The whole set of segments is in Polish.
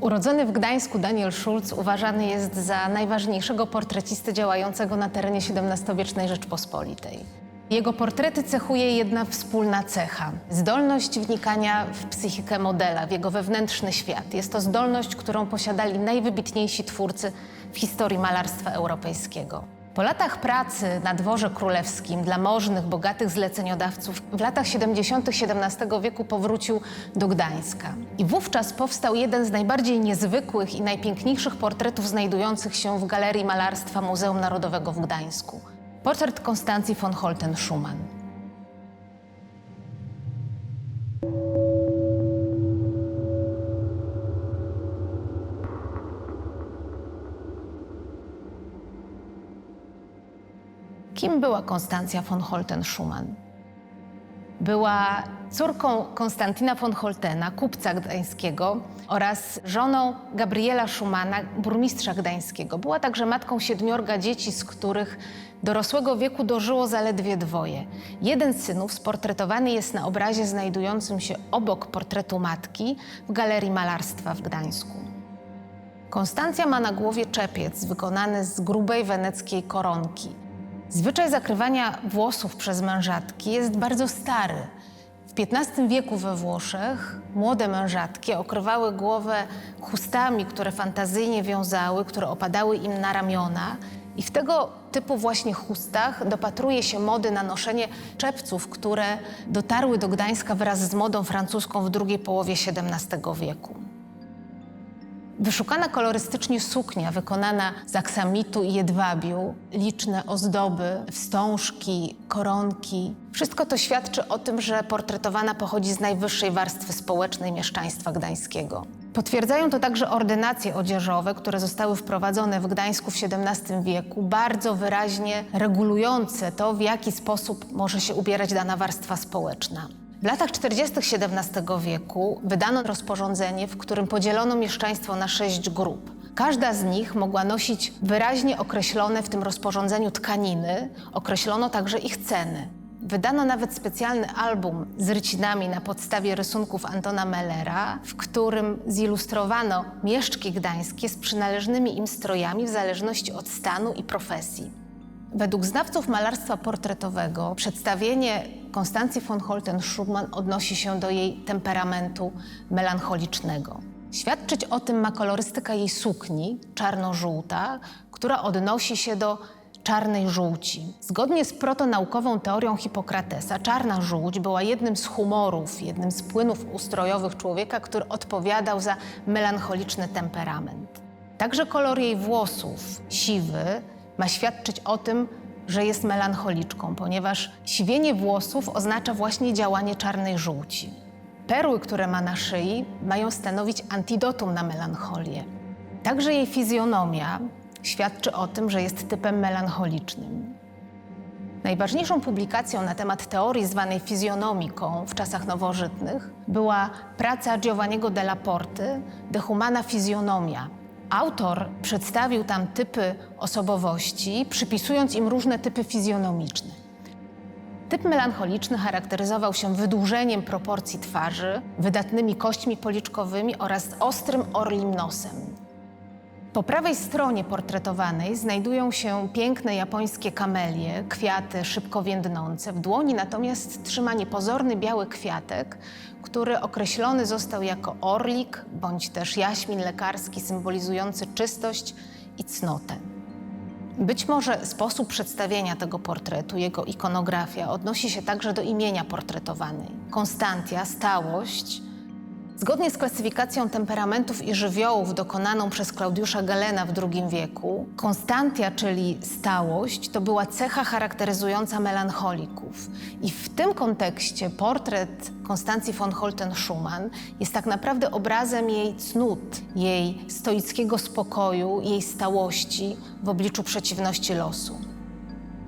Urodzony w Gdańsku Daniel Schulz uważany jest za najważniejszego portrecistę działającego na terenie XVII-wiecznej Rzeczpospolitej. Jego portrety cechuje jedna wspólna cecha zdolność wnikania w psychikę modela, w jego wewnętrzny świat. Jest to zdolność, którą posiadali najwybitniejsi twórcy w historii malarstwa europejskiego. Po latach pracy na dworze królewskim dla możnych, bogatych zleceniodawców w latach 70. XVII wieku powrócił do Gdańska. I wówczas powstał jeden z najbardziej niezwykłych i najpiękniejszych portretów znajdujących się w Galerii Malarstwa Muzeum Narodowego w Gdańsku. Portret Konstancji von Holten-Schumann. Kim była Konstancja von Holten-Schumann? Była córką Konstantina von Holtena, kupca gdańskiego oraz żoną Gabriela Schumana, burmistrza gdańskiego. Była także matką siedmiorga dzieci, z których dorosłego wieku dożyło zaledwie dwoje. Jeden z synów sportretowany jest na obrazie znajdującym się obok portretu matki w Galerii Malarstwa w Gdańsku. Konstancja ma na głowie czepiec wykonany z grubej weneckiej koronki. Zwyczaj zakrywania włosów przez mężatki jest bardzo stary. W XV wieku we Włoszech młode mężatki okrywały głowę chustami, które fantazyjnie wiązały, które opadały im na ramiona. I w tego typu właśnie chustach dopatruje się mody na noszenie czepców, które dotarły do Gdańska wraz z modą francuską w drugiej połowie XVII wieku. Wyszukana kolorystycznie suknia wykonana z aksamitu i jedwabiu, liczne ozdoby, wstążki, koronki. Wszystko to świadczy o tym, że portretowana pochodzi z najwyższej warstwy społecznej mieszczaństwa gdańskiego. Potwierdzają to także ordynacje odzieżowe, które zostały wprowadzone w Gdańsku w XVII wieku, bardzo wyraźnie regulujące to, w jaki sposób może się ubierać dana warstwa społeczna. W latach 40. XVII wieku wydano rozporządzenie, w którym podzielono mieszczaństwo na sześć grup. Każda z nich mogła nosić wyraźnie określone w tym rozporządzeniu tkaniny, określono także ich ceny. Wydano nawet specjalny album z rycinami na podstawie rysunków Antona Mellera, w którym zilustrowano mieszczki gdańskie z przynależnymi im strojami w zależności od stanu i profesji. Według znawców malarstwa portretowego przedstawienie Konstancji von Holten-Schumann odnosi się do jej temperamentu melancholicznego. Świadczyć o tym ma kolorystyka jej sukni, czarno-żółta, która odnosi się do czarnej żółci. Zgodnie z protonaukową teorią Hipokratesa, czarna żółć była jednym z humorów, jednym z płynów ustrojowych człowieka, który odpowiadał za melancholiczny temperament. Także kolor jej włosów, siwy, ma świadczyć o tym, że jest melancholiczką, ponieważ siwienie włosów oznacza właśnie działanie czarnej żółci. Perły, które ma na szyi, mają stanowić antidotum na melancholię. Także jej fizjonomia świadczy o tym, że jest typem melancholicznym. Najważniejszą publikacją na temat teorii zwanej fizjonomiką w czasach nowożytnych była praca Giovanniego della Porty De Humana Fizjonomia. Autor przedstawił tam typy osobowości, przypisując im różne typy fizjonomiczne. Typ melancholiczny charakteryzował się wydłużeniem proporcji twarzy, wydatnymi kośćmi policzkowymi oraz ostrym orlim nosem. Po prawej stronie portretowanej znajdują się piękne japońskie kamelie, kwiaty szybko więdnące. W dłoni natomiast trzyma niepozorny biały kwiatek, który określony został jako orlik bądź też jaśmin lekarski symbolizujący czystość i cnotę. Być może sposób przedstawienia tego portretu, jego ikonografia odnosi się także do imienia portretowanej. Konstantia, stałość, Zgodnie z klasyfikacją temperamentów i żywiołów dokonaną przez Klaudiusza Galena w II wieku, konstantia, czyli stałość, to była cecha charakteryzująca melancholików. I w tym kontekście portret Konstancji von Holten-Schumann jest tak naprawdę obrazem jej cnót, jej stoickiego spokoju, jej stałości w obliczu przeciwności losu.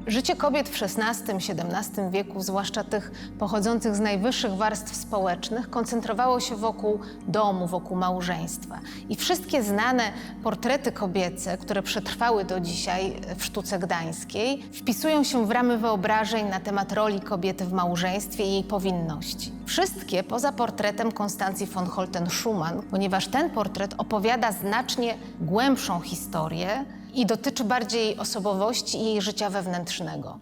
Życie kobiet w XVI-XVII wieku, zwłaszcza tych pochodzących z najwyższych warstw społecznych, koncentrowało się wokół domu, wokół małżeństwa. I wszystkie znane portrety kobiece, które przetrwały do dzisiaj w sztuce gdańskiej, wpisują się w ramy wyobrażeń na temat roli kobiety w małżeństwie i jej powinności. Wszystkie poza portretem Konstancji von Holten-Schumann, ponieważ ten portret opowiada znacznie głębszą historię i dotyczy bardziej osobowości i jej życia wewnętrznego.